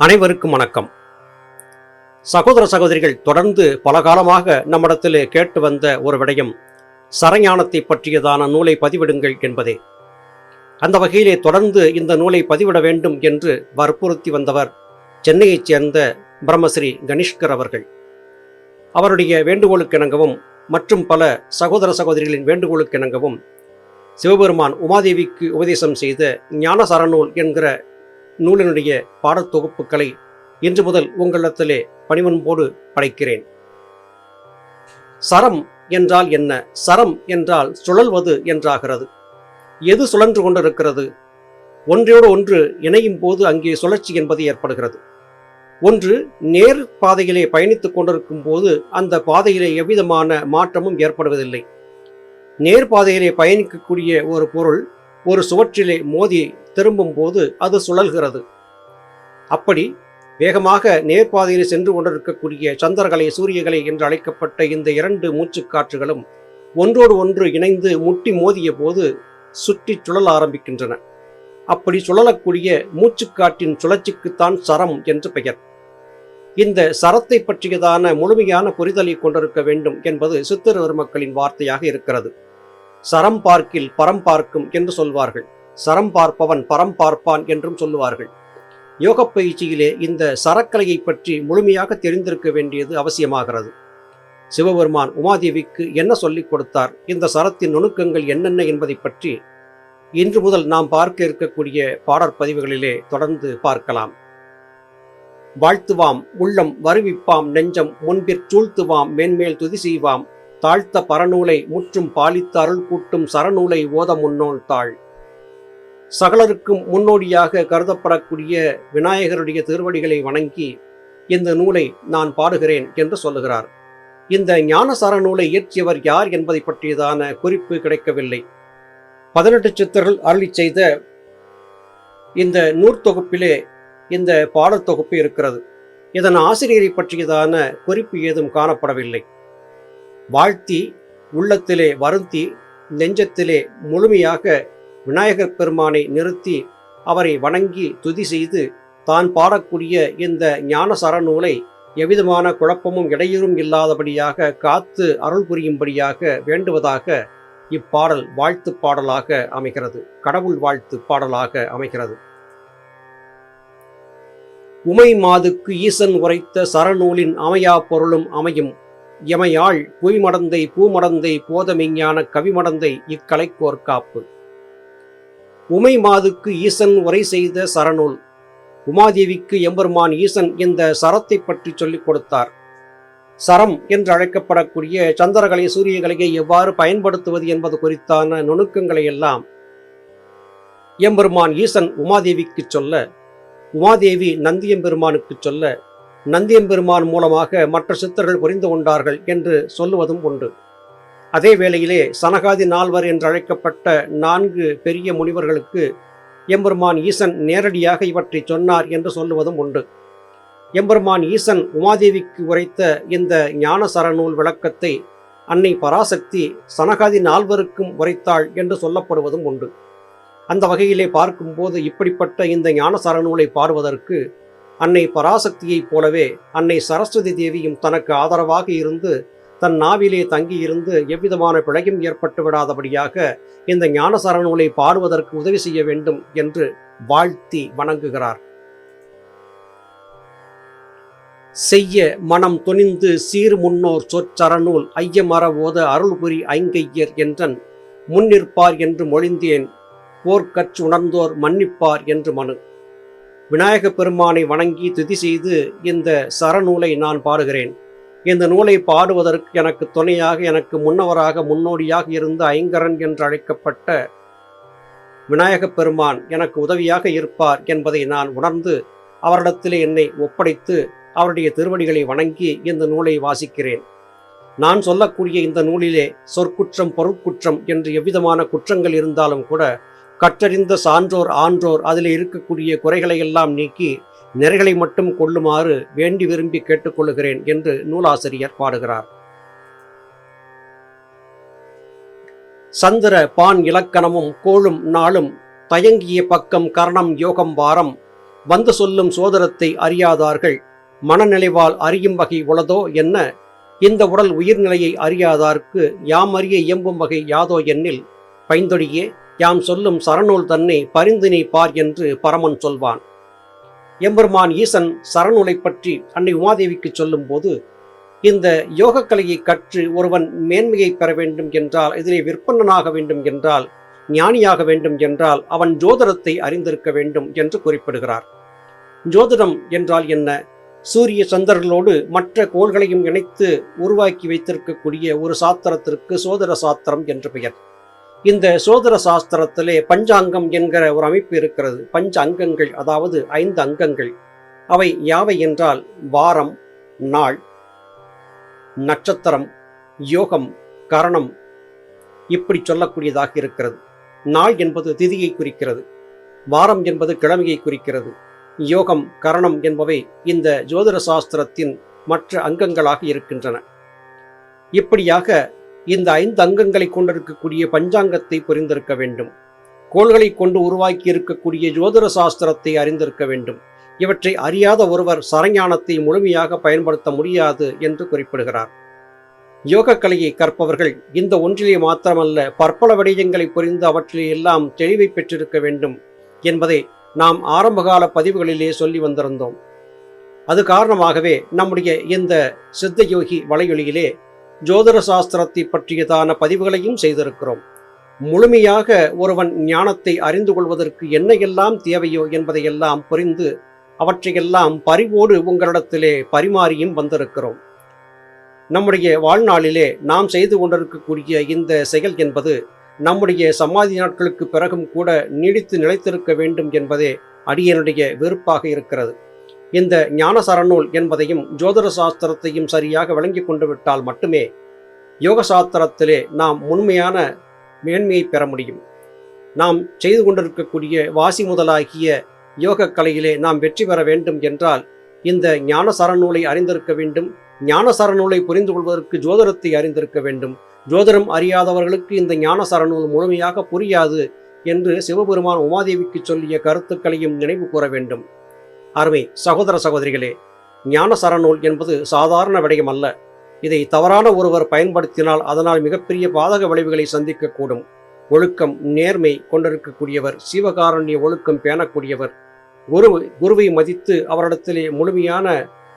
அனைவருக்கும் வணக்கம். சகோதர சகோதரிகள் தொடர்ந்து பல காலமாக நம்மிடத்தில் கேட்டு வந்த ஒரு விடயம் சரஞானத்தை பற்றியதான நூலை பதிவிடுங்கள் என்பதே. அந்த வகையிலே தொடர்ந்து இந்த நூலை பதிவிட வேண்டும் என்று வற்புறுத்தி வந்தவர் சென்னையைச் சேர்ந்த பிரம்மஸ்ரீ கணேஷ்கர் அவர்கள். அவருடைய வேண்டுகோளுக்கிணங்கவும் மற்றும் பல சகோதர சகோதரிகளின் வேண்டுகோளுக்கிணங்கவும் சிவபெருமான் உமாதேவிக்கு உபதேசம் செய்த ஞான சரநூல் என்கிற நூலினுடைய பாடத் தொகுப்புகளை இன்று முதல் உங்களிடத்திலே பணிவன்போடு படைக்கிறேன். சரம் என்றால் என்ன? சரம் என்றால் சுழல்வது என்றாகிறது. எது சுழன்று கொண்டிருக்கிறது? ஒன்றோடு ஒன்று இணையும் போது அங்கே சுழற்சி என்பது ஏற்படுகிறது. ஒன்று நேர் பாதையிலே பயணித்துக் கொண்டிருக்கும் போது அந்த பாதையிலே எவ்விதமான மாற்றமும் ஏற்படுவதில்லை. நேர் பாதையிலே பயணிக்கக்கூடிய ஒரு பொருள் ஒரு சுவற்றிலே மோதி திரும்பும் போது அது சுழல்கிறது. அப்படி வேகமாக நேர்பாதையில் சென்று கொண்டிருக்கக்கூடிய சந்திரகலை சூரியகலை என்று அழைக்கப்பட்ட இந்த இரண்டு மூச்சுக்காற்றுகளும் ஒன்றோடு ஒன்று இணைந்து முட்டி மோதிய போது சுற்றி சுழல ஆரம்பிக்கின்றன. அப்படி சுழலக்கூடிய மூச்சுக்காற்றின் சுழற்சிக்குத்தான் சரம் என்று பெயர். இந்த சரத்தை பற்றியதான முழுமையான புரிதலை கொண்டிருக்க வேண்டும் என்பது சித்திர மக்களின் வார்த்தையாக இருக்கிறது. சரம் பார்க்கில் பரம் பார்க்கும் என்று சொல்வார்கள். சரம் பார்ப்பவன் பரம் பார்ப்பான் என்றும் சொல்லுவார்கள். யோகப் பயிற்சியிலே இந்த சரக்கலையை பற்றி முழுமையாக தெரிந்திருக்க வேண்டியது அவசியமாகிறது. சிவபெருமான் உமாதேவிக்கு என்ன சொல்லிக் கொடுத்தார்? இந்த சரத்தின் நுணுக்கங்கள் என்னென்ன என்பதை பற்றி இன்று முதல் நாம் பார்க்க இருக்கக்கூடிய பாடற்பதிவுகளிலே தொடர்ந்து பார்க்கலாம். வாழ்த்துவாம் உள்ளம் வருவிப்பாம் நெஞ்சம் முன்பிற் சூழ்த்துவாம் மேன்மேல் துதி செய்வாம். தாழ்த்த பரநூலை முற்றும் பாலித்த அருள் கூட்டும் சரநூலை ஓத முன்னோள் தாள் சகலருக்கும் முன்னோடியாக கருதப்படக்கூடிய விநாயகருடைய திருவடிகளை வணங்கி இந்த நூலை நான் பாடுகிறேன் என்று சொல்லுகிறார். இந்த ஞான சரநூலை இயற்றியவர் யார் என்பதை பற்றியதான குறிப்பு கிடைக்கவில்லை. பதினெட்டு சித்தர்கள் அருளி செய்த இந்த நூற்தொகுப்பிலே இந்த பாடல் தொகுப்பு இருக்கிறது. இதன் ஆசிரியரை பற்றியதான குறிப்பு ஏதும் காணப்படவில்லை. வாழ்த்தி உள்ளத்திலே வருந்தி நெஞ்சத்திலே முழுமையாக விநாயகர் பெருமானை நிறுத்தி அவரை வணங்கி துதி செய்து தான் பாடக்கூடிய இந்த ஞான சரநூலை எவ்விதமான குழப்பமும் இடையூறும் இல்லாதபடியாக காத்து அருள் புரியும்படியாக வேண்டுவதாக இப்பாடல் வாழ்த்து பாடலாக அமைகிறது. கடவுள் வாழ்த்து பாடலாக அமைகிறது. உமை மாதுக்கு ஈசன் உரைத்த சரநூலின் அமையா பொருளும் அமையும். எமையாள் புய்மடந்தை பூமடந்தை போதமெஞ்ஞான கவிமடந்தை இக்கலை கோர்க்காப்பு உமை மாதுக்கு ஈசன் உரை செய்த சரநூல் உமாதேவிக்கு எம்பெருமான் ஈசன் இந்த சரத்தை பற்றி சொல்லிக் கொடுத்தார். சரம் என்று அழைக்கப்படக்கூடிய சந்திரகலை சூரியகலையை எவ்வாறு பயன்படுத்துவது என்பது குறித்தான நுணுக்கங்களை எல்லாம் எம்பெருமான் ஈசன் உமாதேவிக்கு சொல்ல உமாதேவி நந்தியம்பெருமானுக்கு சொல்ல நந்தியம்பெருமான் மூலமாக மற்ற சித்தர்கள் புரிந்து கொண்டார்கள் என்று சொல்லுவதும் உண்டு. அதே வேளையிலே சனகாதி நால்வர் என்று அழைக்கப்பட்ட நான்கு பெரிய முனிவர்களுக்கு எம்பெருமான் ஈசன் நேரடியாக இவற்றை சொன்னார் என்று சொல்லுவதும் உண்டு. எம்பெருமான் ஈசன் உமாதேவிக்கு உரைத்த இந்த ஞான சரநூல் விளக்கத்தை அன்னை பராசக்தி சனகாதி நால்வருக்கும் உரைத்தாள் என்று சொல்லப்படுவதும் உண்டு. அந்த வகையிலே பார்க்கும்போது இப்படிப்பட்ட இந்த ஞான சரநூலை பாடுவதற்கு அன்னை பராசக்தியைப் போலவே அன்னை சரஸ்வதி தேவியும் தனக்கு ஆதரவாக இருந்து தன் நாவிலே தங்கியிருந்து எவ்விதமான பிழையும் ஏற்பட்டு விடாதபடியாக இந்த ஞான நூலை பாடுவதற்கு உதவி செய்ய வேண்டும் என்று வாழ்த்தி வணங்குகிறார். செய்ய மனம் துணிந்து சீர் முன்னோர் சொற்சரநூல் ஐயமர ஓத அருள்புரி ஐங்கையர் என்றன் முன்னிற்பார் என்று மொழிந்தேன். போர்க்கச் உணர்ந்தோர் மன்னிப்பார் என்று மனு. விநாயக பெருமானை வணங்கி துதி செய்து இந்த சரநூலை நான் பாடுகிறேன். இந்த நூலை பாடுவதற்கு எனக்கு துணையாக எனக்கு முன்னவராக முன்னோடியாக இருந்த ஐங்கரன் என்று அழைக்கப்பட்ட விநாயகப் பெருமான் எனக்கு உதவியாக இருப்பார் என்பதை நான் உணர்ந்து அவரிடத்திலே என்னை ஒப்படைத்து அவருடைய திருவடிகளை வணங்கி இந்த நூலை வாசிக்கிறேன். நான் சொல்லக்கூடிய இந்த நூலிலே சொற்குற்றம் பொருட்குற்றம் என்று எவ்விதமான குற்றங்கள் இருந்தாலும் கூட கற்றறிந்த சான்றோர் ஆன்றோர் அதில் இருக்கக்கூடிய குறைகளை எல்லாம் நீக்கி நிறைகளை மட்டும் கொள்ளுமாறு வேண்டி விரும்பி கேட்டுக்கொள்கிறேன் என்று நூலாசிரியர் பாடுகிறார். சந்திர பான் இலக்கணமும் கோளும் நாளும் தயங்கிய பக்கம் கரணம் யோகம் வாரம் வந்து சொல்லும் சோதரத்தை அறியாதார்கள் மனநிலைவால் அறியும் வகை உளதோ என்ன? இந்த உடல் உயிர்நிலையை அறியாதார்க்கு யாம் அறிய இயம்பும் வகை யாதோ என்னில்? பைந்தொடியே யாம் சொல்லும் சரணூல் தன்னை பரிந்து நீ பார் என்று பரமன் சொல்வான். எம்பெருமான் ஈசன் சரணூலை பற்றி அன்னை உமாதேவிக்கு சொல்லும்போது இந்த யோகக்கலையை கற்று ஒருவன் மேன்மையை பெற வேண்டும் என்றால் இதிலே விற்பன்னனாக வேண்டும் என்றால் ஞானியாக வேண்டும் என்றால் அவன் ஜோதிடத்தை அறிந்திருக்க வேண்டும் என்று குறிப்பிடுகிறார். ஜோதிடம் என்றால் என்ன? சூரிய சந்திரர்களோடு மற்ற கோள்களையும் இணைத்து உருவாக்கி வைத்திருக்கக்கூடிய ஒரு சாத்திரத்திற்கு சோதர சாத்திரம் என்று பெயர். இந்த சோதர சாஸ்திரத்திலே பஞ்சாங்கம் என்கிற ஒரு அமைப்பு இருக்கிறது. பஞ்ச அங்கங்கள் அதாவது ஐந்து அங்கங்கள். அவை யாவை என்றால் வாரம் நாள் நட்சத்திரம் யோகம் கரணம் இப்படி சொல்லக்கூடியதாக இருக்கிறது. நாள் என்பது திதியை குறிக்கிறது. வாரம் என்பது கிழமையை குறிக்கிறது. யோகம் கரணம் என்பவை இந்த ஜோதிட சாஸ்திரத்தின் மற்ற அங்கங்களாக இருக்கின்றன. இப்படியாக இந்த ஐந்து அங்கங்களை கொண்டிருக்கக்கூடிய பஞ்சாங்கத்தை புரிந்திருக்க வேண்டும். கோள்களை கொண்டு உருவாக்கி இருக்கக்கூடிய ஜோதிட சாஸ்திரத்தை அறிந்திருக்க வேண்டும். இவற்றை அறியாத ஒருவர் சரஞானத்தை முழுமையாக பயன்படுத்த முடியாது என்று குறிப்பிடுகிறார். யோகக்கலையை கற்பவர்கள் இந்த ஒன்றிலே மாத்திரமல்ல பற்பல விடயங்களை புரிந்து அவற்றிலே எல்லாம் தெளிவை பெற்றிருக்க வேண்டும் என்பதை நாம் ஆரம்பகால பதிவுகளிலே சொல்லி வந்திருந்தோம். அது காரணமாகவே நம்முடைய இந்த சித்த யோகி வலையொலியிலே ஜோதிட சாஸ்திரத்தை பற்றியதான பதிவுகளையும் செய்திருக்கிறோம். முழுமையாக ஒருவன் ஞானத்தை அறிந்து கொள்வதற்கு என்ன எல்லாம் தேவையோ என்பதையெல்லாம் புரிந்து அவற்றையெல்லாம் பரிவோடு உங்களிடத்திலே பரிமாறியும் வந்திருக்கிறோம். நம்முடைய வாழ்நாளிலே நாம் செய்து கொண்டிருக்கக்கூடிய இந்த செயல் என்பது நம்முடைய சமாதி நாட்களுக்கு பிறகும் கூட நீடித்து நிலைத்திருக்க வேண்டும் என்பதே அடியனுடைய வெறுப்பாக இருக்கிறது. இந்த ஞான சரநூல் என்பதையும் ஜோதிட சாஸ்திரத்தையும் சரியாக விளங்கி கொண்டு விட்டால் மட்டுமே யோக சாஸ்திரத்திலே நாம் உண்மையான மேன்மையை பெற முடியும். நாம் செய்து கொண்டிருக்கக்கூடிய வாசி முதலாகிய யோக கலையிலே நாம் வெற்றி பெற வேண்டும் என்றால் இந்த ஞான சரணூலை அறிந்திருக்க வேண்டும். ஞான சரணூலை புரிந்து கொள்வதற்கு ஜோதிடத்தை அறிந்திருக்க வேண்டும். ஜோதிடம் அறியாதவர்களுக்கு இந்த ஞான சரணூல் முழுமையாக புரியாது என்று சிவபெருமான் உமாதேவிக்கு சொல்லிய கருத்துக்களையும் நினைவு கூற வேண்டும். அருமை சகோதர சகோதரிகளே ஞான சரநூல் என்பது சாதாரண விடயம் அல்ல. இதை தவறான ஒருவர் பயன்படுத்தினால் அதனால் மிகப்பெரிய பாதக விளைவுகளை சந்திக்கக்கூடும். ஒழுக்கம் நேர்மை கொண்டிருக்கக்கூடியவர் சிவகாரண்ய ஒழுக்கம் பேணக்கூடியவர் குரு குருவை மதித்து அவரிடத்திலே முழுமையான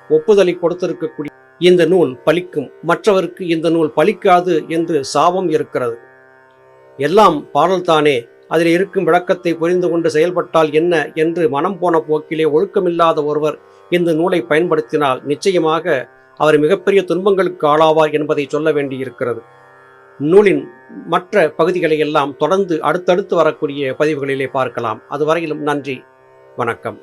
ஒப்புதலை கொடுத்திருக்கக்கூடிய இந்த நூல் பலிக்கும். மற்றவருக்கு இந்த நூல் பலிக்காது என்று சாபம் இருக்கிறது. எல்லாம் பாடல்தானே அதில் இருக்கும் விளக்கத்தை புரிந்து கொண்டு செயல்பட்டால் என்ன என்று மனம் போன போக்கிலே ஒழுக்கமில்லாத ஒருவர் இந்த நூலை பயன்படுத்தினால் நிச்சயமாக அவர் மிகப்பெரிய துன்பங்களுக்கு ஆளாவார் என்பதை சொல்ல வேண்டியிருக்கிறது. நூலின் மற்ற பகுதிகளை எல்லாம் தொடர்ந்து அடுத்தடுத்து வரக்கூடிய பதிவுகளிலே பார்க்கலாம். அதுவரையிலும் நன்றி. வணக்கம்.